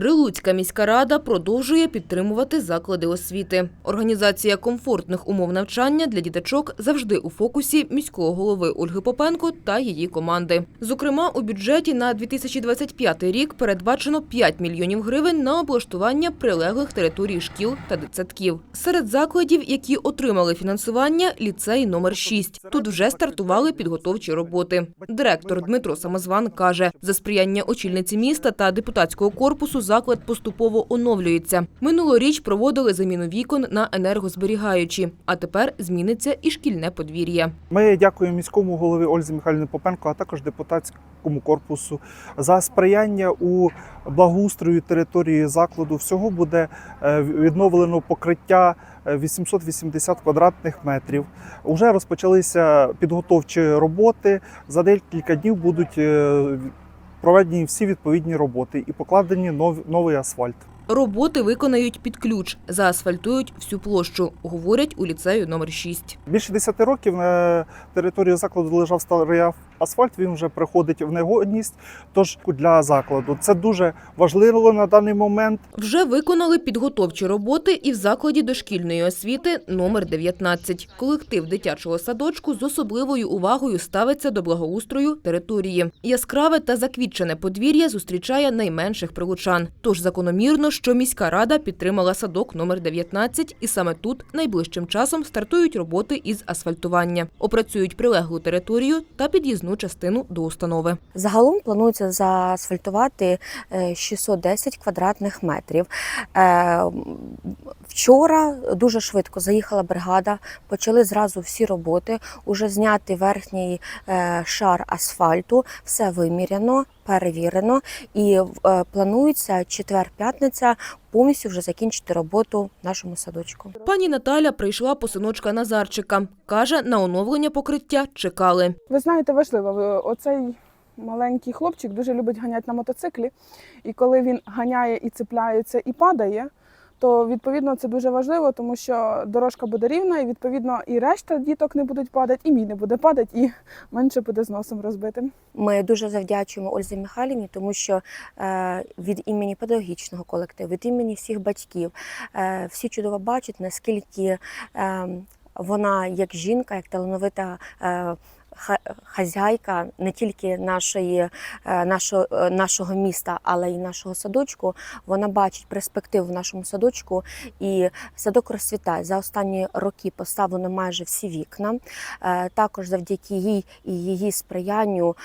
Прилуцька міська рада продовжує підтримувати заклади освіти. Організація комфортних умов навчання для діточок завжди у фокусі міського голови Ольги Попенко та її команди. Зокрема, у бюджеті на 2025 рік передбачено 5 мільйонів гривень на облаштування прилеглих територій шкіл та дитсадків. Серед закладів, які отримали фінансування, ліцей номер 6. Тут вже стартували підготовчі роботи. Директор Дмитро Самозван каже, за сприяння очільниці міста та депутатського корпусу заклад поступово оновлюється. Минулоріч проводили заміну вікон на енергозберігаючі, а тепер зміниться і шкільне подвір'я. Ми дякуємо міському голові Ользі Михайлівні Попенко, а також депутатському корпусу за сприяння у благоустрою території закладу. Всього буде е, відновлено покриття е, 880 квадратних метрів. Уже розпочалися підготовчі роботи. За декілька днів будуть е, проведені всі відповідні роботи і покладені нов- новий асфальт. Роботи виконають під ключ, заасфальтують всю площу, говорять у ліцею номер 6. Більше 10 років на території закладу лежав старий асфальт. Він вже приходить в негодність. Тож для закладу це дуже важливо на даний момент. Вже виконали підготовчі роботи і в закладі дошкільної освіти номер 19. Колектив дитячого садочку з особливою увагою ставиться до благоустрою території. Яскраве та заквітчене подвір'я зустрічає найменших прилучан. Тож закономірно, що міська рада підтримала садок номер 19 і саме тут найближчим часом стартують роботи із асфальтування. Опрацюють прилеглу територію та під'їзну частину до установи. Загалом планується заасфальтувати е, 610 квадратних метрів. Е, Вчора дуже швидко заїхала бригада, почали зразу всі роботи. Уже зняти верхній е, шар асфальту, все виміряно, перевірено. І е, планується четвер-п'ятниця повністю вже закінчити роботу в нашому садочку. Пані Наталя прийшла по синочка Назарчика. Каже, на оновлення покриття чекали. Ви знаєте, важливо, оцей маленький хлопчик дуже любить ганяти на мотоциклі, і коли він ганяє і цепляється і падає, то відповідно це дуже важливо, тому що дорожка буде рівна, і відповідно і решта діток не будуть падати, і мій не буде падати, і менше буде з носом розбитим. Ми дуже завдячуємо Ользі Михайлівні, тому що е, від імені педагогічного колективу, від імені всіх батьків е, всі чудово бачать, наскільки е, вона як жінка, як талановита. Хазяйка не тільки нашої, е, нашого, е, нашого міста, але й нашого садочку. Вона бачить перспективу в нашому садочку, і садок розцвітає. За останні роки поставлено майже всі вікна. Е, Також завдяки їй і її сприянню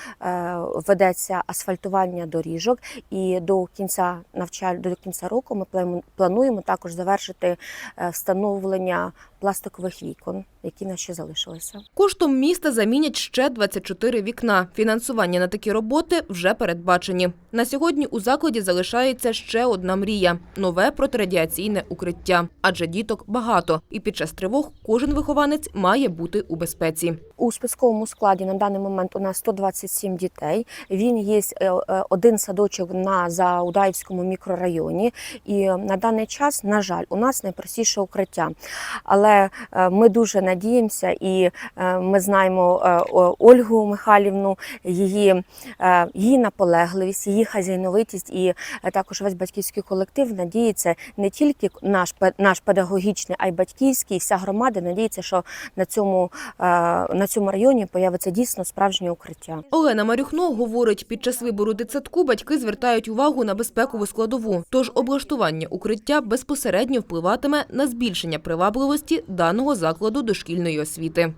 ведеться асфальтування доріжок. І до кінця навчаль... до кінця року ми плануємо також завершити встановлення пластикових вікон, які ще залишилися. Коштом міста замінять ще 24 вікна. Фінансування на такі роботи вже передбачені. На сьогодні у закладі залишається ще одна мрія – нове протирадіаційне укриття. Адже діток багато, і під час тривог кожен вихованець має бути у безпеці. У списковому складі на даний момент у нас 127 дітей. Він є е, е, один садочок на Заудаївському мікрорайоні. І на даний час, на жаль, у нас найпростіше укриття. Але е, ми дуже надіємося, і ми знаємо Ольгу Михайлівну, її, е, її наполегливість, її хазяйновитість і е, також весь батьківський колектив надіється не тільки наш наш педагогічний, а й батьківський, вся громада надіється, що на цьому е, на цьому районі появиться дійсно справжнє укриття. Олена Марюхно говорить, під час вибору дитсадку батьки звертають увагу на безпекову складову. Тож облаштування укриття безпосередньо впливатиме на збільшення привабливості даного закладу дошкільної освіти.